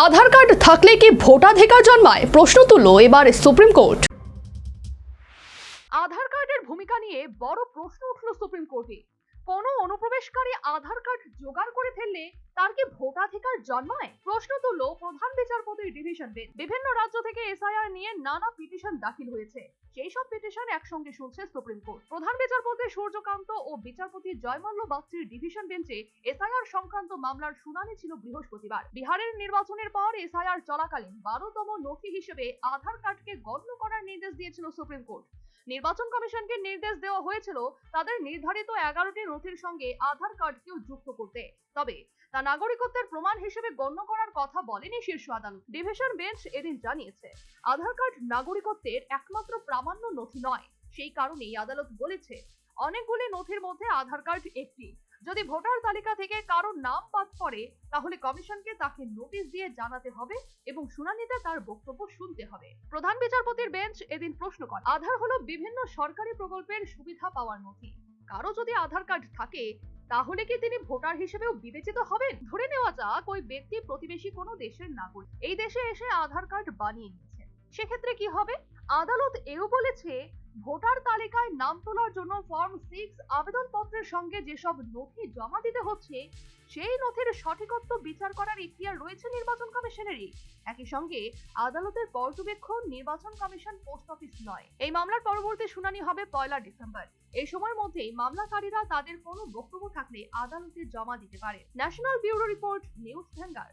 আধার card থাকলে কি ভোটাধিকার জন্মায়? প্রশ্ন তুলল এবার সুপ্রিম কোর্ট। আধার কার্ডের ভূমিকা নিয়ে বড় প্রশ্ন উঠল সুপ্রিম কোর্টে। কোনো অনুপ্রবেশকারী আধার কার্ড জোগাড় করে ফেললে তার কি ভোটাধিকার জন্মায়? প্রশ্ন তুলল প্রধান বিচারপতির ডিভিশন বেঞ্চ। বিভিন্ন রাজ্য থেকে এসআইআর নিয়ে নানা পিটিশন দাখিল হয়েছে। সেই সব পিটিশন একসঙ্গে শুনছে সুপ্রিম কোর্ট। প্রধান বিচারপতি সূর্যকান্ত ও বিচারপতি জয়মাল্য বাগচির ডিভিশন বেঞ্চে এসআইআর সংক্রান্ত মামলার শুনানি ছিল বৃহস্পতিবার। বিহারের নির্বাচনের পর এসআইআর চলাকালীন বারোতম নথি হিসেবে আধার কার্ডকে গণ্য করার নির্দেশ দিয়েছিল সুপ্রিম কোর্ট। নির্বাচন কমিশনকে নির্দেশ দেওয়া হয়েছিল তাদের নির্ধারিত এগারোটি নথির সঙ্গে আধার কার্ডকেও যুক্ত করতে। তবে তা নাগরিকত্বের প্রমাণ হিসেবে গণ্য করার কথা বলেনি শীর্ষ আদালত। ডিভিশন বেঞ্চ এদিন জানিয়েছে, আধার কার্ড নাগরিকত্বের একমাত্র প্রামাণ্য নথি নয়। সেই কারণেই আদালত বলেছে, অনেকগুলি নথির মধ্যে আধার কার্ড একটি। যদি ভোটার তালিকা থেকে কারও নাম বাদ পড়ে, তাহলে কমিশনকে তাকে নোটিশ দিয়ে জানাতে হবে এবং শুনানিতে তার বক্তব্য শুনতে হবে। প্রধান বিচারপতির বেঞ্চ এদিন প্রশ্ন করে, আধার হলো বিভিন্ন সরকারি প্রকল্পের সুবিধা পাওয়ার নথি। কারও যদি আধার কার্ড থাকে, তাহলে কি তিনি ভোটার হিসেবেও বিবেচিত হবেন? ধরে নেওয়া যাক, ওই ব্যক্তি প্রতিবেশী কোনো দেশের নাগরিক। এই দেশে এসে আধার কার্ড বানিয়ে নিয়েছেন। সেক্ষেত্রে কি হবে? আদালত এও বলেছে ভোটার তালিকায় নাম তোলার জন্য ফর্ম সিক্স আবেদনপত্রের সঙ্গে যেসব নথি জমা দিতে হচ্ছে, সেই নথির সঠিকত্ব বিচার করার ইখতিয়ার রয়েছে নির্বাচন কমিশনেরই। একই সঙ্গে আদালতের পর্যবেক্ষণ নির্বাচন কমিশন পোস্ট অফিস নয়। এই মামলার পরবর্তী শুনানি হবে পয়লা ডিসেম্বর। এই সময়ের মধ্যেই মামলাকারীরা তাদের কোনো বক্তব্য থাকলে আদালতে জমা দিতে পারে। National bureau report, news ভ্যাঙ্গার